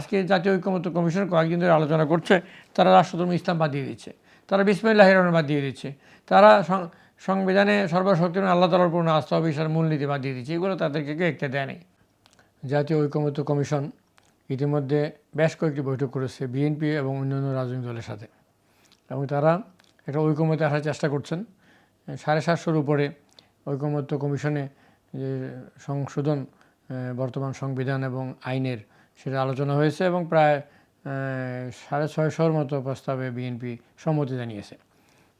আজকে জাতীয় ঐক্যমত্য কমিশন কয়েকদিন ধরে আলোচনা করছে, তারা রাষ্ট্রধর্ম ইসলাম বাদ দিয়ে দিচ্ছে তারা বিসমিল্লাহ রহমান বাদ দিয়ে দিচ্ছে তারা সংবিধানে সর্বশক্তিমান আল্লাহ তালার পূর্ণ আস্থা ও বিশ্বাস মূলনীতি বাদ দিয়ে দিচ্ছে এগুলো তাদেরকে কেউ একটা দেয়নি। জাতীয় ঐক্যমত্য কমিশন ইতিমধ্যে বেশ কয়েকটি বৈঠক করেছে, বিএনপি এবং অন্যান্য রাজনৈতিক দলের সাথে, এবং তারা একটা ঐক্যমতে আসার চেষ্টা করছেন। সাড়ে সাতশোর উপরে ঐক্যমত্য কমিশনে যে সংশোধন বর্তমান সংবিধান এবং আইনের সেটা আলোচনা হয়েছে এবং প্রায় সাড়ে ছয়শোর মতো প্রস্তাবে বিএনপি সম্মতি জানিয়েছে।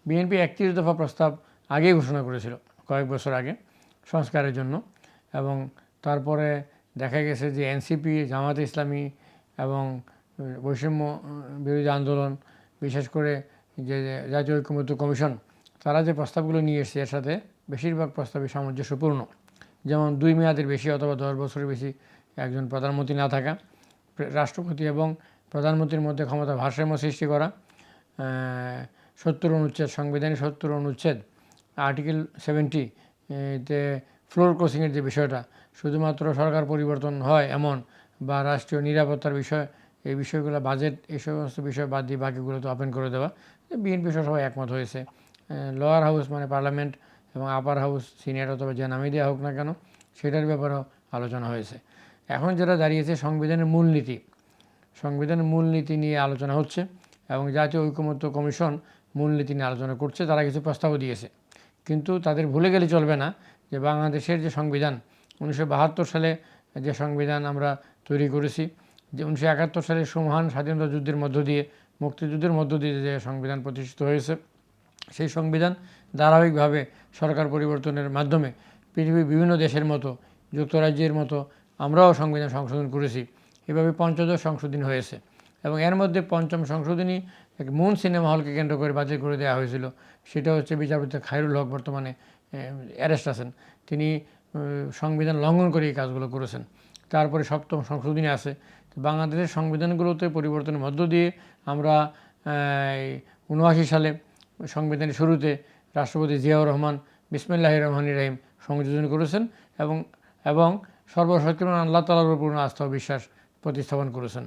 বিএনপি একত্রিশ দফা প্রস্তাব আগেই ঘোষণা করেছিল, কয়েক বছর আগে সংস্কারের জন্য এবং তারপরে দেখা গেছে যে এনসিপি, জামাত ইসলামী এবং বৈষম্য বিরোধী আন্দোলন, বিশেষ করে যে যে জাতীয় ঐক্যমত্য কমিশন, তারা যে প্রস্তাবগুলো নিয়ে এসেছে, এর সাথে বেশিরভাগ প্রস্তাবই সামঞ্জস্যপূর্ণ। যেমন দুই মেয়াদের বেশি অথবা দশ বছরের বেশি একজন প্রধানমন্ত্রী না থাকা রাষ্ট্রপতি এবং প্রধানমন্ত্রীর মধ্যে ক্ষমতা ভারসাম্য সৃষ্টি করা সত্তর অনুচ্ছেদ সংবিধানের সত্তর অনুচ্ছেদ, আর্টিকেল সেভেন্টি তে ফ্লোর ক্রসিংয়ের যে বিষয়টা, শুধুমাত্র সরকার পরিবর্তন হয় এমন বা রাষ্ট্রীয় নিরাপত্তার বিষয়, এই বিষয়গুলো, বাজেট, এই সমস্ত বিষয় বাদ দিয়ে বাকিগুলো তো ওপেন করে দেওয়া বিএনপি সবাই একমত হয়েছে। লোয়ার হাউস মানে পার্লামেন্ট এবং আপার হাউস সিনিয়র অথবা যে নামই দেওয়া হোক না কেন, সেটার ব্যাপারেও আলোচনা হয়েছে। এখন যেটা দাঁড়িয়েছে সংবিধানের মূলনীতি সংবিধানের মূলনীতি নিয়ে আলোচনা হচ্ছে এবং জাতীয় ঐকমত্য কমিশন মূলনীতি নিয়ে আলোচনা করছে, তারা কিছু প্রস্তাবও দিয়েছে। কিন্তু তাদের ভুলে গেলে চলবে না যে বাংলাদেশের যে সংবিধান, উনিশশো বাহাত্তর সালে যে সংবিধান আমরা তৈরি করেছি, যে উনিশশো একাত্তর সালে সুমহান স্বাধীনতা যুদ্ধের মধ্য দিয়ে, মুক্তিযুদ্ধের মধ্য দিয়ে যে সংবিধান প্রতিষ্ঠিত হয়েছে, সেই সংবিধান ধারাবাহিকভাবে সরকার পরিবর্তনের মাধ্যমে পৃথিবীর বিভিন্ন দেশের মতো, যুক্তরাজ্যের মতো আমরাও সংবিধান সংশোধন করেছি। এভাবে পঞ্চদশ সংশোধনী হয়েছে এবং এর মধ্যে পঞ্চম সংশোধনী এক মুন সিনেমা হলকে কেন্দ্র করে বাতিল করে দেওয়া হয়েছিল। সেটা হচ্ছে বিচারপতি খায়রুল হক বর্তমানে অ্যারেস্ট আছেন। তিনি সংবিধান লঙ্ঘন করে এই কাজগুলো করেছেন। তারপরে সপ্তম সংশোধনী আছে। বাংলাদেশের সংবিধানগুলোতে পরিবর্তনের মধ্য দিয়ে আমরা উনআশি সালে সংবিধানের শুরুতে রাষ্ট্রপতি জিয়াউর রহমান বিসমিল্লাহ রহমান রাহিম সংযোজন করেছেন এবং এবং সর্বশক্তিমান আল্লাহ তালার উপর আস্থা বিশ্বাস প্রতিস্থাপন করেছেন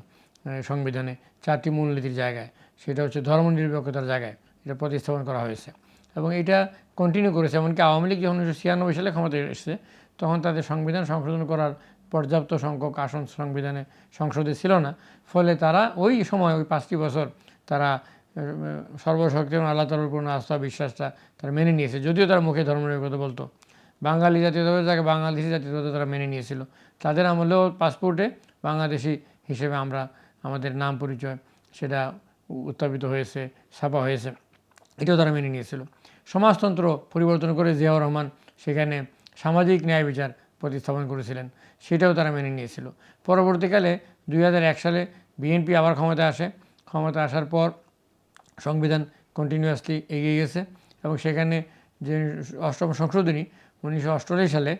সংবিধানে চারটি মূলনীতির জায়গায়। সেটা হচ্ছে ধর্মনিরপেক্ষতার জায়গায় এটা প্রতিস্থাপন করা হয়েছে। এবং এটা কন্টিনিউ করেছে, এমনকি আওয়ামী লীগ যখন উনিশশো ছিয়ানব্বই সালে ক্ষমতায় এসেছে, তখন তাদের সংবিধান সংশোধন করার পর্যাপ্ত সংখ্যক আসন সংবিধানে সংসদে ছিল না। ফলে তারা ওই সময়, ওই পাঁচটি বছর তারা সর্বশক্তি এবং আল্লাহ তালার পূর্ণ আস্থা বিশ্বাসটা তারা মেনে নিয়েছে, যদিও তারা মুখে ধর্মনিরপেক্ষতা বলতো। বাঙালি জাতীয়তাবাদ তাকে বাংলাদেশি জাতীয়তাবাদ তারা মেনে নিয়েছিল। তাদের আমলেও পাসপোর্টে বাংলাদেশি হিসেবে আমরা আমাদের নাম পরিচয় সেটা উত্থাপিত হয়েছে, ছাপা হয়েছে, এটাও তারা মেনে নিয়েছিল। সমাজতন্ত্র পরিবর্তন করে জিয়াউর রহমান সেখানে সামাজিক ন্যায় বিচার প্রতিস্থাপন করেছিলেন, সেটাও তারা মেনে নিয়েছিল। পরবর্তীকালে দুই হাজার এক সালে বিএনপি আবার ক্ষমতায় আসে। ক্ষমতা আসার পর সংবিধান কন্টিনিউয়াসলি এগিয়ে গেছে এবং সেখানে যে অষ্টম সংশোধনী উনিশশো অষ্টআশি সালে,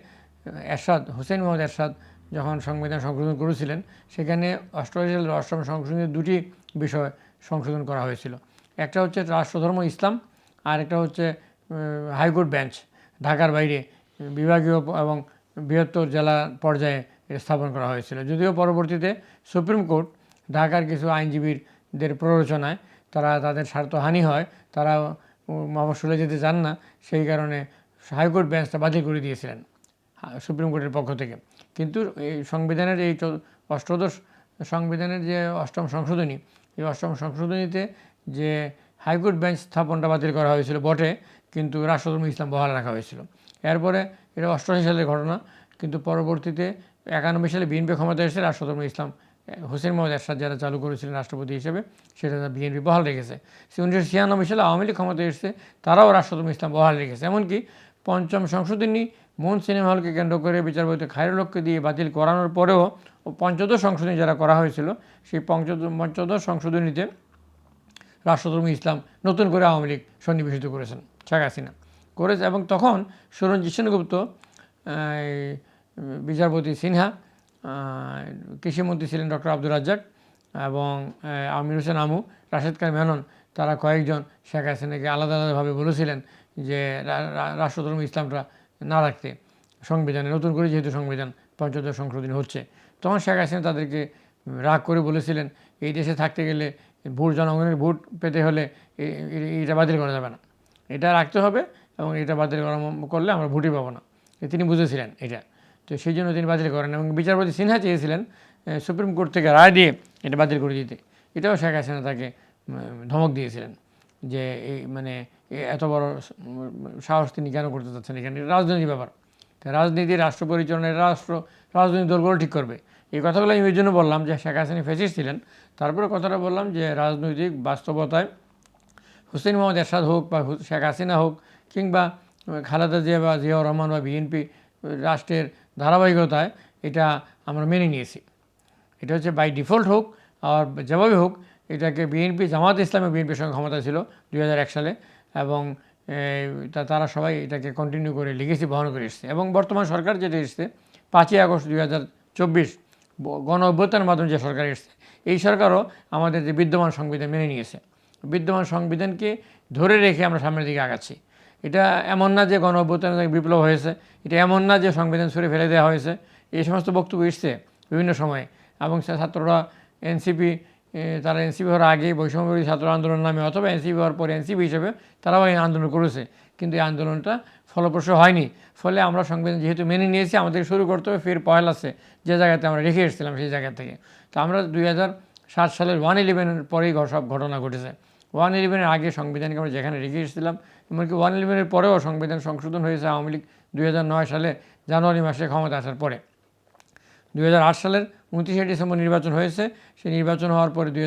এরশাদ হোসেন মোহাম্মদ এরশাদ যখন সংবিধান সংশোধন করেছিলেন, সেখানে অষ্টআশি সালের অষ্টম সংশোধনের দুটি বিষয় সংশোধন করা হয়েছিল। একটা হচ্ছে রাষ্ট্রধর্ম ইসলাম, আর একটা হচ্ছে হাইকোর্ট বেঞ্চ, ঢাকার বাইরে বিভাগীয় এবং বৃহত্তর জেলা পর্যায়ে স্থাপন করা হয়েছিল। যদিও পরবর্তীতে সুপ্রিম কোর্ট, ঢাকার কিছু আইনজীবীদের প্ররোচনায় তারা তাদের স্বার্থহানি হয়, তারা মফসলে যেতে চান না, সেই কারণে হাইকোর্ট বেঞ্চটা বাতিল করে দিয়েছিলেন সুপ্রিম কোর্টের পক্ষ থেকে। কিন্তু এই সংবিধানের এই অষ্টাদশ সংবিধানের যে অষ্টম সংশোধনী, এই অষ্টম সংশোধনীতে যে হাইকোর্ট বেঞ্চ স্থাপনটা বাতিল করা হয়েছিল বটে, কিন্তু রাষ্ট্রধর্ম ইসলাম বহাল রাখা হয়েছিল। এরপরে এটা অষ্টআশি সালের ঘটনা, কিন্তু পরবর্তীতে একানব্বই সালে বিএনপি ক্ষমতায় এসে রাষ্ট্রধর্ম ইসলাম হোসেন মোহাম্মদ এরশাদ যারা চালু করেছিলেন রাষ্ট্রপতি হিসেবে, সেটা বিএনপি বহাল রেখেছে। সে উনিশশো ছিয়ানব্বই সালে আওয়ামী লীগ ক্ষমতায় এসেছে, তারাও রাষ্ট্রধর্ম ইসলাম বহাল রেখেছে। এমনকি পঞ্চম সংশোধনী, মন সিনেমা হলকে কেন্দ্র করে বিচারপতি খায়রুলককে দিয়ে বাতিল করানোর পরেও পঞ্চদশ সংশোধনী যারা করা হয়েছিল, সেই পঞ্চদশ সংশোধনীতে রাষ্ট্রধর্ম ইসলাম নতুন করে আওয়ামী লীগ সন্নিবেশিত করেছেন, শেখ হাসিনা। করেছে এবং তখন সুরঞ্জিত সেনগুপ্ত বিচারপতি সিনহা কৃষিমন্ত্রী ছিলেন ডক্টর আব্দুল রাজ্জাক এবং আমির হোসেন আমু, রাশেদ খান মেনন, তারা কয়েকজন শেখ হাসিনাকে আলাদা আলাদাভাবে বলেছিলেন যে রাষ্ট্রধর্ম ইসলামটা না রাখতে সংবিধানে, নতুন করে যেহেতু সংবিধান পঞ্চদশ সংশোধনী হচ্ছে, তখন শেখ হাসিনা তাদেরকে রাগ করে বলেছিলেন, এই দেশে থাকতে গেলে ভোট জনগণের ভোট পেতে হলে এটা বাতিল করা যাবে না। এটা রাখতে হবে এবং এটা বাতিল করা করলে আমরা ভোটই পাবো না। তিনি বুঝেছিলেন এটা। তো সেই জন্য তিনি বাতিল করেন এবং বিচারপতি সিনহা চেয়েছিলেন সুপ্রিম কোর্ট থেকে রায় দিয়ে এটা বাতিল করে দিতে। এটাও শেখ হাসিনা তাকে ধমক দিয়েছিলেন যে এই মানে এত বড় সাহস তিনি কেন করতে চাচ্ছেন এখানে? রাজনৈতিক ব্যাপার। রাজনীতি, রাষ্ট্র পরিচালনায় রাষ্ট্র, রাজনৈতিক দলগুলো ঠিক করবে। এই কথাগুলো আমি এই জন্য বললাম যে শেখ হাসিনা ফেসিস ছিলেন। তারপরে কথাটা বললাম যে রাজনৈতিক বাস্তবতায় হুসেন মোহাম্মদ এরশাদ হোক বা শেখ হাসিনা হোক কিংবা খালেদা জিয়া বা জিয়াউর রহমান বা বিএনপি রাষ্ট্রের ধারাবাহিকতায় এটা আমরা মেনে নিয়েছি। এটা হচ্ছে বাই ডিফল্ট হোক আর যেভাবে হোক, এটাকে বিএনপি, জামাত ইসলামী বিএনপির সঙ্গে ক্ষমতা ছিল দুই হাজার এক সালে। এবং তারা সবাই এটাকে কন্টিনিউ করে লিগেসি বহন করে এসছে। এবং বর্তমান সরকার যেটা এসছে, পাঁচই আগস্ট দুই হাজার চব্বিশ গণ অভ্যুত্থানের মাধ্যমে যে সরকার এসছে, এই সরকারও আমাদের যে বিদ্যমান সংবিধান মেনে নিয়েছে। বিদ্যমান সংবিধানকে ধরে রেখে আমরা সামনের দিকে আগাচ্ছি। এটা এমন না যে গণ অভ্যুত্থানে বিপ্লব হয়েছে, এটা এমন না যে সংবিধান ছুঁড়ে ফেলে দেওয়া হয়েছে। এই সমস্ত বক্তব্য এসছে বিভিন্ন সময়ে। এবং ছাত্ররা, এনসিপি তারা এনসিপি হওয়ার আগে বৈষম্য ছাত্র আন্দোলন নামে অথবা এনসিপি হওয়ার পরে এনসিপি হিসেবে তারাও এই আন্দোলন করেছে। কিন্তু এই আন্দোলনটা ফলপ্রসূ হয়নি। ফলে আমরা সংবিধান যেহেতু মেনে নিয়েছি আমাদের শুরু করতে হবে, ফের পয়েল আছে। যে জায়গাতে আমরা রেখে এসেছিলাম, সেই জায়গা থেকে। তো আমরা দুই সাত সালের ওয়ান ইলেভেনের পরেই সব ঘটনা ঘটেছে। ওয়ান ইলেভেনের আগে সংবিধানকে আমরা যেখানে রেখে এসেছিলাম, এমনকি ওয়ান ইলেভেনের পরেও সংবিধান সংশোধন হয়েছে আওয়ামী লীগ দুই হাজার নয় সালে জানুয়ারি মাসে ক্ষমতা আসার পরে। দুই হাজার আট সালের উনত্রিশে ডিসেম্বর নির্বাচন হয়েছে। সেই নির্বাচন হওয়ার পরে দুই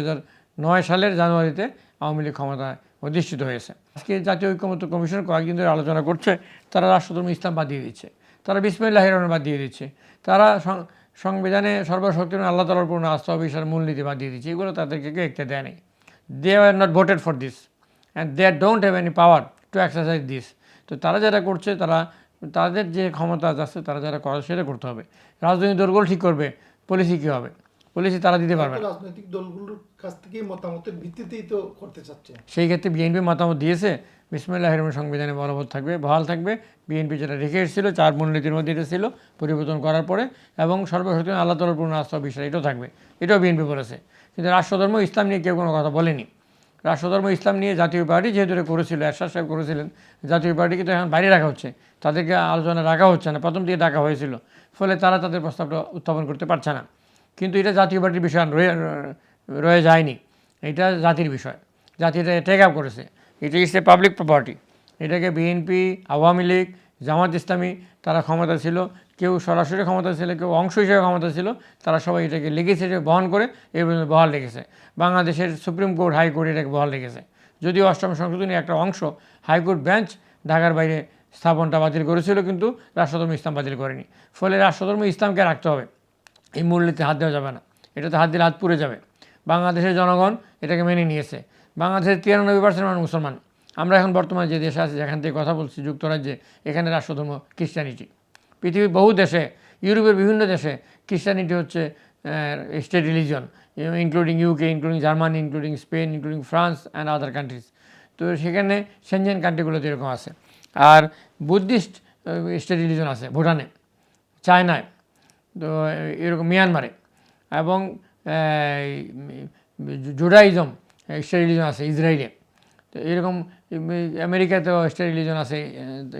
নয় সালের জানুয়ারিতে আওয়ামী লীগ ক্ষমতায় অধিষ্ঠিত হয়েছে। আজকে জাতীয় ঐক্যমত্য কমিশন কয়েকদিন ধরে আলোচনা করছে, তারা রাষ্ট্রধর্ম ইসলাম বাদ দিয়ে দিচ্ছে, তারা বিসমিল্লাহ রহমান বাদ দিয়ে দিচ্ছে, তারা সংবিধানে সর্বশক্তিমান আল্লাহ তালার পূর্ণ আস্থা বিশ্বাস মূলনীতি বাদ দিয়ে দিচ্ছে, এগুলো তাদেরকে কেউ একটা দেয় নেই। They are not voted for this and they don't have any power to exercise this তো তারা যারা করছে, তারা তাদের যে ক্ষমতা আছে, তারা যারা করে সেটা করতে হবে। রাজনৈতিক দলগুলো ঠিক করবে পলিসি কী হবে? পলিসি তারা দিতে পারবে রাজনৈতিক দলগুলোর কাছ থেকে মতামতের ভিত্তিতেই তো করতে চাচ্ছে। সেই ক্ষেত্রে বিএনপি মতামত দিয়েছে বিসমুল্লাহ রহমান সংবিধানে বলবৎ থাকবে বহাল থাকবে। বিএনপি যেটা রেখে এসেছিল চার মূলনীতির মধ্যে এটা ছিল পরিবর্তন করার পরে এবং সর্বশক্তি আল্লাহ তালার পূর্ণ আস্থা বিশ্বাস এটাও থাকবে। এটাও বিএনপি বলেছে। কিন্তু রাষ্ট্রধর্ম ইসলাম নিয়ে কেউ কোনো কথা বলেনি। রাষ্ট্রধর্ম, ইসলাম নিয়ে জাতীয় পার্টি যেহেতু করেছিল, এরশাদ সাহেব করেছিলেন, জাতীয় পার্টিকে তো এখন বাইরে রাখা হচ্ছে, তাদেরকে আলোচনা রাখা হচ্ছে না, প্রথম দিকে ডাকা হয়েছিল, ফলে তারা তাদের প্রস্তাবটা উত্থাপন করতে পারছে না। কিন্তু এটা জাতীয় পার্টির বিষয় রয়ে রয়ে যায়নি, এটা জাতির বিষয়, জাতি এটা টেক আপ করেছে, এটা ইস এ পাবলিক প্রপার্টি এটাকে বিএনপি আওয়ামী লীগ, জামাত ইসলামী, তারা ক্ষমতা ছিল কেউ সরাসরি ক্ষমতা ছিল, কেউ অংশ হিসেবে ক্ষমতা ছিল, তারা সবাই এটাকে লেগেছে বহন করে, এই পর্যন্ত বহাল রেখেছে। বাংলাদেশের সুপ্রিম কোর্ট হাইকোর্ট এটাকে বহাল রেখেছে। যদিও অষ্টম সংশোধনী একটা অংশ হাইকোর্ট বেঞ্চ ঢাকার বাইরে স্থাপনটা বাতিল করেছিল, কিন্তু রাষ্ট্রধর্ম ইসলাম বাতিল করেনি। ফলে রাষ্ট্রধর্ম ইসলামকে রাখতে হবে। এই মূল্যতে হাত দেওয়া যাবে না। এটাতে হাত দিলে হাত পুড়ে যাবে। বাংলাদেশের জনগণ এটাকে মেনে নিয়েছে। বাংলাদেশের তিরানব্বই পার্সেন্ট মানুষ মুসলমান। আমরা এখন বর্তমানে যে দেশে আছি, যেখান থেকে কথা বলছি, যুক্তরাজ্যে, এখানে রাষ্ট্রধর্ম খ্রিস্টানিটি। পৃথিবীর বহু দেশে, ইউরোপের বিভিন্ন দেশে খ্রিস্টানিটি হচ্ছে state religion including UK including Germany including Spain including France and other countries তো সেখানে সেনজেন কান্ট্রিগুলোতে এরকম আছে। আর বুদ্ধিস্ট স্টেট রিলিজন আছে, ভুটানে, চায়নায়, তো এরকম মিয়ানমারে এবং জুডাইজম স্টেট রিলিজন আছে ইসরায়েলে তো এরকম আমেরিকাতেও স্টেট রিলিজন আছে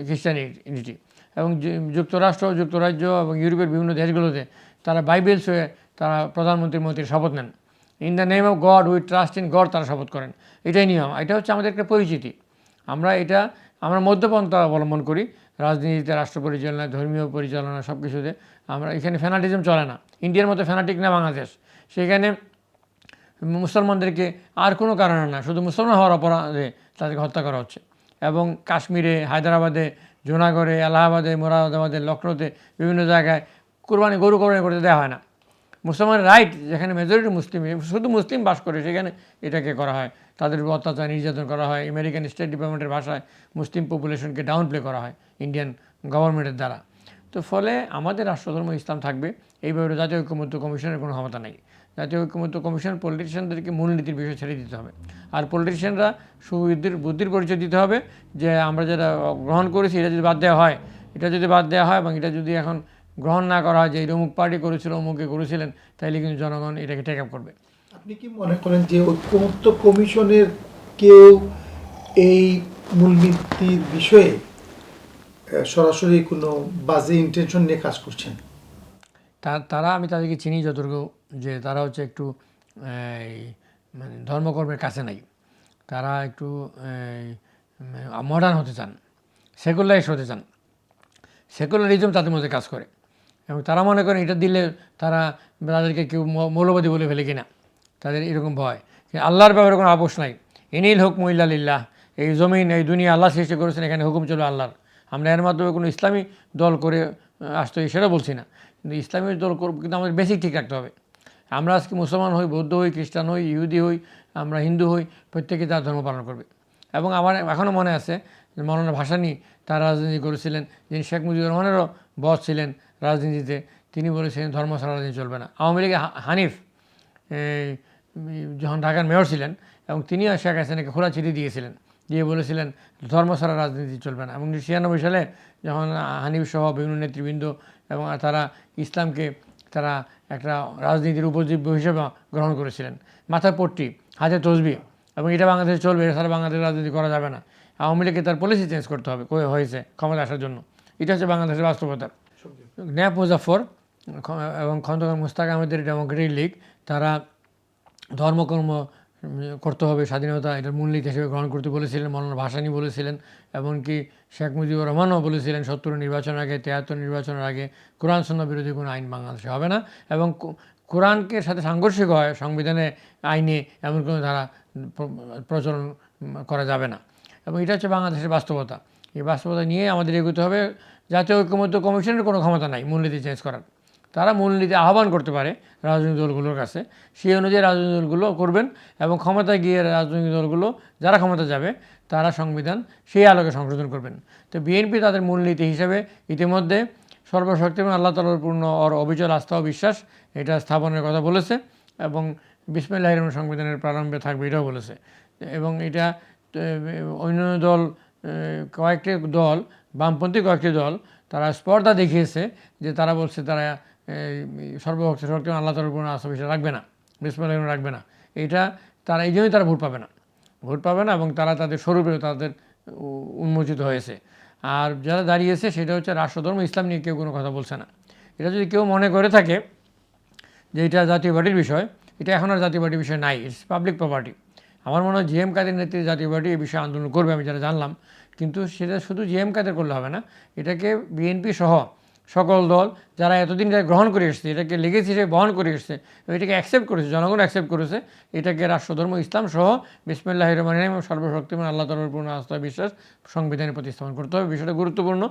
খ্রিস্টানিটি এবং যুক্তরাষ্ট্র, যুক্তরাজ্য এবং ইউরোপের বিভিন্ন দেশগুলোতে তারা বাইবেলস হয়ে তারা প্রধানমন্ত্রীর মন্ত্রীর শপথ নেন। In the name of God with trust in God তারা শপথ করেন। এটাই নিয়ম। এটা হচ্ছে আমাদের একটা পরিচিতি। আমরা এটা, আমরা মধ্যপন্থা অবলম্বন করি। রাজনীতিতে, রাষ্ট্র পরিচালনায়, ধর্মীয় পরিচালনা সব কিছুতে আমরা, এখানে ফ্যানাটিজম চলে না। ইন্ডিয়ার মতো ফ্যানাটিক না বাংলাদেশ। সেখানে মুসলমানদেরকে আর কোনো কারণে না। শুধু মুসলমান হওয়ার অপরাধে তাদেরকে হত্যা করা হচ্ছে। এবং কাশ্মীরে, হায়দ্রাবাদে জুনাগড়ে, এলাহাবাদে, মোরাদাবাদে, লখনৌতে বিভিন্ন জায়গায় কোরবানি, গরু কোরবানি করতে দেওয়া হয় না। মুসলমান রাইট যেখানে মেজরিটি মুসলিম, শুধু মুসলিম বাস করে, সেখানে এটাকে করা হয়। তাদের উপর অত্যাচার, নির্যাতন করা হয়। আমেরিকান স্টেট ডিপার্টমেন্টের ভাষায় মুসলিম পপুলেশনকে ডাউন প্লে করা হয় ইন্ডিয়ান গভর্নমেন্টের দ্বারা। তো ফলে আমাদের রাষ্ট্রধর্ম ইসলাম থাকবে। এইভাবে জাতীয় ঐক্যমত্য কমিশনের কোনো ক্ষমতা নেই। জাতীয় ঐক্যমত্য কমিশন পলিটিশিয়ানদেরকে মূলনীতির বিষয় ছেড়ে দিতে হবে। আর পলিটিশিয়ানরা সুবুদ্ধির বুদ্ধির পরিচয় দিতে হবে যে আমরা যেটা গ্রহণ করেছি এটা যদি বাদ দেওয়া হয় এটা যদি বাদ দেওয়া হয় এবং এটা যদি এখন গ্রহণ না করা হয় যে এই অমুক পার্টি করেছিল অমুকে করেছিলেন তাইলে কিন্তু জনগণ এটাকে টেক আপ করবে। আপনি কি মনে করেন যে ঐক্যমত্য কমিশনের কেউ এই মূলনীতির বিষয়ে সরাসরি কোনো বাজে ইন্টেনশন নিয়ে কাজ করছেন? তারা আমি তাদেরকে চিনি যতটুকু যে তারা হচ্ছে একটু মানে ধর্মকর্মের কাছে নাই। তারা একটু মডার্ন হতে চান সেকুলারাইজ হতে চান। সেকুলারিজম তাদের মধ্যে কাজ করে। এবং তারা মনে করেন এটা দিলে তারা তাদেরকে কেউ মৌলবাদী বলে ফেলে কিনা। তাদের এরকম ভয়। আল্লাহর ব্যাপারে কোনো আপোষ নাই। ইনিল হুকম ইল্লাহ এই জমিন, এই দুনিয়া আল্লাহ সৃষ্টি করেছেন, এখানে হুকুম চলবে আল্লাহর। আমরা এর মাধ্যমে কোনো ইসলামী দল করে আসতে সেটা বলছি না। কিন্তু ইসলামী দল করব কিন্তু আমাদের বেসিক ঠিক রাখতে হবে। আমরা আজকে মুসলমান হই, বৌদ্ধ হই, খ্রিস্টান হই, ইহুদি হই, আমরা হিন্দু হই, প্রত্যেকে তার ধর্ম পালন করবে। এবং আমার এখনও মনে আছে মৌলানা ভাসানী তার রাজনীতি করেছিলেন, যিনি শেখ মুজিবুর রহমানেরও বস ছিলেন রাজনীতিতে, তিনি বলেছিলেন ধর্ম ছাড়া রাজনীতি চলবে না। আওয়ামী লীগের হানিফ যখন ঢাকার মেয়র ছিলেন, এবং তিনিও শেখ হাসিনাকে খোলা চিঠি দিয়েছিলেন, দিয়ে বলেছিলেন ধর্ম ছাড়া রাজনীতি চলবে না। এবং উনিশশো ছিয়ানব্বই সালে যখন হানিফ সহ বিভিন্ন নেতৃবৃন্দ এবং তারা ইসলামকে তারা একটা রাজনীতির উপজীব্য হিসেবে গ্রহণ করেছিলেন। মাথার পট্টি, হাতে তসবি এবং এটা বাংলাদেশে চলবে এছাড়া বাংলাদেশের রাজনীতি করা যাবে না। আওয়ামী লীগকে তার পলিসি চেঞ্জ করতে হবে হয়েছে ক্ষমতা আসার জন্য। এটা হচ্ছে বাংলাদেশের বাস্তবতা। ন্যাপ মুজাফর এবং খন্দকার মুস্তাক আহমেদের ডেমোক্রেটিক লীগ তারা ধর্মকর্ম করতে হবে স্বাধীনতা, এটার মূলনীতি হিসেবে গ্রহণ করতে বলেছিলেন, মৌলানা ভাসানী বলেছিলেন, এমনকি শেখ মুজিবুর রহমানও বলেছিলেন, সত্তর নির্বাচনের আগে, তিয়াত্তর নির্বাচনের আগে কোরআন সন্না বিরোধী কোনো আইন বাংলাদেশে হবে না এবং কোরআনকে সাথে সাংঘর্ষিক হয়, সংবিধানে আইনে এমন কোনো ধারা প্রচলন করা যাবে না। এবং এটা হচ্ছে বাংলাদেশের বাস্তবতা। এই বাস্তবতা নিয়ে আমাদের এগোতে হবে। জাতীয় ঐক্যমত্য কমিশনের কোনো ক্ষমতা নাই, মূলনীতি চেঞ্জ করার। তারা মূলনীতি আহ্বান করতে পারে রাজনৈতিক দলগুলোর কাছে। সেই অনুযায়ী রাজনৈতিক দলগুলো করবেন এবং ক্ষমতায় গিয়ে রাজনৈতিক দলগুলো যারা ক্ষমতা যাবে, তারা সংবিধান সেই আলোকে সংশোধন করবেন। তো বিএনপি তাদের মূলনীতি হিসেবে ইতিমধ্যে সর্বশক্তি এবং আল্লাহ তালার পূর্ণ অর অবিচল আস্থা ও বিশ্বাস এটা স্থাপনের কথা বলেছে এবং বিসমিল্লাহ রহমান সংবিধানের প্রারম্ভে থাকবে এটাও বলেছে। এবং এটা অন্য দল কয়েকটি দল, বামপন্থী কয়েকটি দল তারা স্পর্ধা দেখিয়েছে যে তারা বলছে তারা সর্বভক্ত শক্তি আল্লাহ তালার উপর আস্থা বিশ্বাস রাখবে না রহমান রাখবে না। এটা তারা এই জন্যই তারা ভোট পাবে না। ভোট পাবে না এবং তারা তাদের স্বরূপে তাদের উন্মোচিত হয়েছে। আর যারা দাঁড়িয়েছে সেটা হচ্ছে রাষ্ট্রধর্ম, ইসলাম নিয়ে কেউ কোনো কথা বলছে না। এটা যদি কেউ মনে করে থাকে যে এটা জাতীয় পার্টির বিষয়, এটা এখন আর জাতীয় পার্টির বিষয় নাই ইটস পাবলিক প্রপার্টি আমার মনে হয় জিএম কাদের নেতৃত্বে জাতীয় পার্টি এই বিষয়ে আন্দোলন করবে আমি যেটা জানলাম। কিন্তু সেটা শুধু জিএম কাদের করলে হবে না, এটাকে বিএনপি সহ সকল দল যারা এতদিন এটা গ্রহণ করে এসছে, এটাকে লেগেছে হিসেবে বহন করে এসছে, এটাকে অ্যাকসেপ্ট করেছে, জনগণ অ্যাকসেপ্ট করেছে, এটাকে রাষ্ট্রধর্ম, ইসলাম সহ বিসমিল্লাহ রহমান এবং সর্বশক্তিমান আল্লাহ তালুর পূর্ণ আস্থা, বিশ্বাস সংবিধানে প্রতিস্থাপন করতে হবে। বিষয়টা গুরুত্বপূর্ণ।